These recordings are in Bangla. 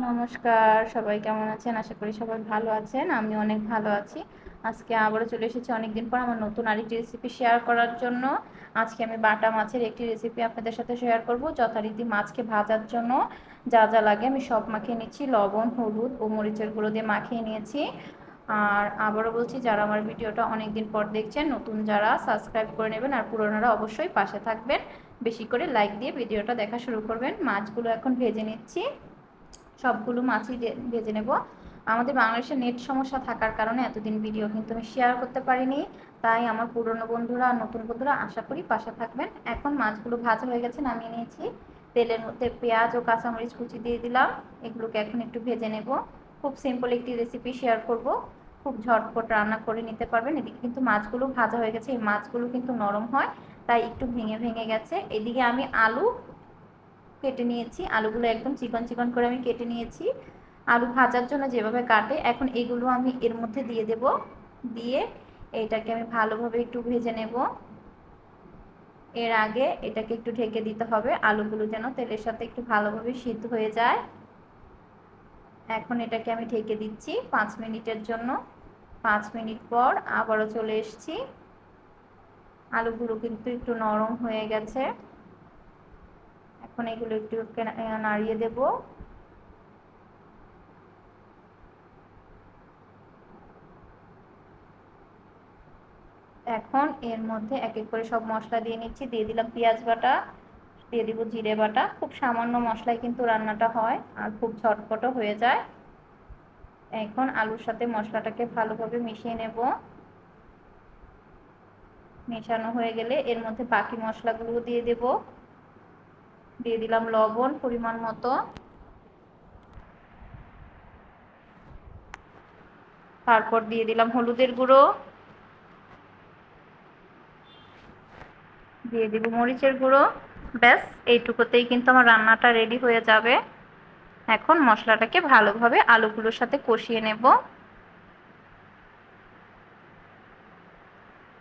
নমস্কার, সবাই কেমন আছেন? আশা করি সবাই ভালো আছেন আমি অনেক ভালো আছি। আজকে আবারও চলে এসেছি অনেকদিন পর আমার নতুন আরেকটি রেসিপি শেয়ার করার জন্য। আজকে আমি বাটা মাছের একটি রেসিপি আপনাদের সাথে শেয়ার করব। যথারীতি মাছকে ভাজার জন্য যা যা লাগে আমি সব মাখিয়ে নিচ্ছি। লবণ, হলুদ ও মরিচের গুঁড়ো দিয়ে মাখিয়ে নিয়েছি। আর আবারও বলছি, যারা আমার ভিডিওটা অনেকদিন পর দেখছেন, নতুন যারা সাবস্ক্রাইব করে নেবেন আর পুরোনোরা অবশ্যই পাশে থাকবেন। বেশি করে লাইক দিয়ে ভিডিওটা দেখা শুরু করবেন। মাছগুলো এখন ভেজে নিচ্ছি। সবগুলো মাছই ভেজে নেব। আমাদের বাংলাদেশের নেট সমস্যা থাকার কারণে এতদিন ভিডিও কিন্তু আমি শেয়ার করতে পারিনি। তাই আমার পুরনো বন্ধুরা, নতুন বন্ধুরা আশা করি পাশে থাকবেন। এখন মাছগুলো ভাজা হয়ে গেছে, নামিয়ে নিয়েছি। তেলের মধ্যে পেঁয়াজ ও কাঁচামরিচ কুচি দিয়ে দিলাম। এগুলোকে এখন একটু ভেজে নেব। খুব সিম্পল একটি রেসিপি শেয়ার করব। খুব ঝটপট রান্না করে নিতে পারবেন। এদিকে কিন্তু মাছগুলো ভাজা হয়ে গেছে। এই মাছগুলো কিন্তু নরম হয়, তাই একটু ভেঙে ভেঙে গেছে। এদিকে আমি আলু কেটে নিয়েছি। আলুগুলো একদম চিকন চিকন করে আমি কেটে নিয়েছি। আলু ভাজার জন্য যেভাবে কাটে, এখন এগুলো আমি এর মধ্যে দিয়ে দেব। দিয়ে এটাকে আমি ভালোভাবে একটু ভেজে নেব। এর আগে এটাকে একটু ঢেকে দিতে হবে। আলুগুলো যেন তেলের সাথে একটু ভালোভাবে সিদ্ধ হয়ে যায়। এখন এটাকে আমি ঢেকে দিচ্ছি পাঁচ মিনিটের জন্য। পাঁচ মিনিট পর আবারও চলে এসছি। আলুগুলো কিন্তু একটু নরম হয়ে গেছে। এখন এগুলো একটু নাড়িয়ে দেব। এখন এর মধ্যে এক এক করে সব মশলা দিয়ে নিচ্ছি। দিয়ে দিলাম পেঁয়াজ বাটা, দিয়ে দিব জিরে বাটা। খুব সামান্য মশলায় কিন্তু রান্নাটা হয় আর খুব ঝটপটও হয়ে যায়। এখন আলুর সাথে মশলাটাকে ভালোভাবে মিশিয়ে নেব। মেশানো হয়ে গেলে এর মধ্যে বাকি মশলাগুলো দিয়ে দেবো। দিয়ে দিলাম লবণ পরিমাণ মতো। তারপর দিয়ে দিলাম হলুদের গুঁড়ো। দিয়ে দিব মরিচের গুঁড়ো। ব্যাস, এইটুকুতেই কিন্তু আমার রান্নাটা রেডি হয়ে যাবে। এখন মশলাটাকে ভালোভাবে আলুগুলোর সাথে কষিয়ে নেব।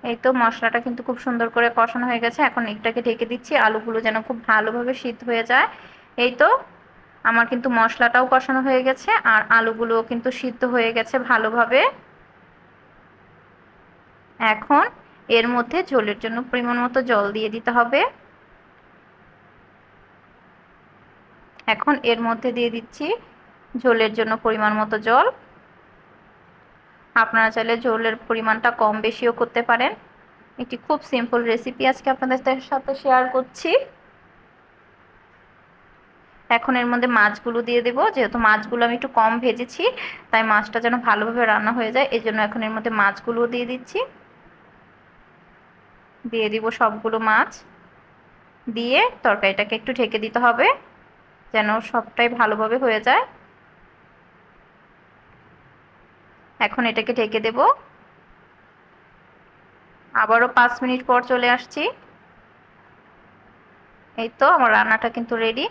এই তো মশলাটা কিন্তু খুব সুন্দর করে কষানো হয়ে গেছে। এখন এটাকে ঢেকে দিচ্ছি, আলুগুলো যেন খুব ভালোভাবে সিদ্ধ হয়ে যায়। এই তো আমার কিন্তু মশলাটাও কষানো হয়ে গেছে আর আলুগুলোও কিন্তু সিদ্ধ হয়ে গেছে ভালোভাবে। এখন এর মধ্যে ঝোলের জন্য পরিমাণ মতো জল দিয়ে দিতে হবে। এখন এর মধ্যে দিয়ে দিচ্ছি ঝোলের জন্য পরিমাণ মতো জল। আপনারা চাইলে ঝোলের পরিমাণটা কম বেশিও করতে পারেন। একটি খুব সিম্পল রেসিপি আজকে আপনাদের সাথে শেয়ার করছি। এখন এর মধ্যে মাছগুলো দিয়ে দেবো। যেহেতু মাছগুলো আমি একটু কম ভেজেছি, তাই মাছটা যেন ভালোভাবে রান্না হয়ে যায় এই জন্য এখন এর মধ্যে মাছগুলো দিয়ে দিচ্ছি। দিয়ে দিব সবগুলো মাছ। দিয়ে তরকারিটাকে একটু ঢেকে দিতে হবে, যেন সবটাই ভালোভাবে হয়ে যায়। এখন এটাকে ঢেকে দেব। আবারও পাঁচ মিনিট পর চলে আসছি। এই তো আমার রান্নাটা কিন্তু রেডি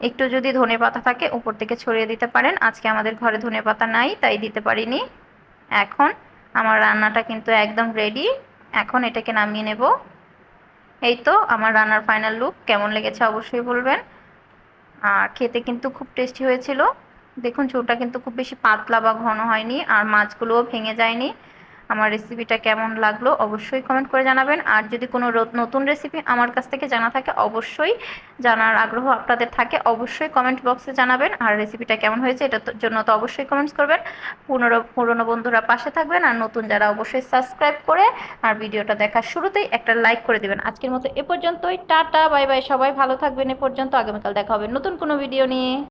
একটু যদি ধনে পাতা থাকে উপর থেকে ছড়িয়ে দিতে পারেন। আজকে আমাদের ঘরে ধনে পাতা নাই, তাই দিতে পারিনি। এখন আমার রান্নাটা কিন্তু একদম রেডি এখন এটাকে নামিয়ে নেব। এই তো আমার রান্নার ফাইনাল লুক কেমন লেগেছে অবশ্যই বলবেন। আর খেতে কিন্তু খুব টেস্টি হয়েছিল। দেখুন ঝোলটা কিন্তু খুব বেশি পাতলা বা ঘন হয়নি আর মাছগুলোও ভেঙে যায়নি। আমার রেসিপিটা কেমন লাগল অবশ্যই কমেন্ট করে জানাবেন। আর যদি কোনো নতুন রেসিপি আমার কাছ থেকে জানা থাকে, অবশ্যই জানার আগ্রহ আপনাদের থাকে, অবশ্যই কমেন্ট বক্সে জানাবেন। আর রেসিপিটা কেমন হয়েছে এটার জন্য তো অবশ্যই কমেন্টস করবেন। পুনরো পুরনো বন্ধুরা পাশে থাকবেন আর নতুন যারা অবশ্যই সাবস্ক্রাইব করে আর ভিডিওটা দেখার শুরুতেই একটা লাইক করে দেবেন। আজকের মতো এ পর্যন্তই। টাটা বাই বাই সবাই। ভালো থাকবেন এ পর্যন্ত। আগামীকাল দেখা হবে নতুন কোনো ভিডিও নিয়ে।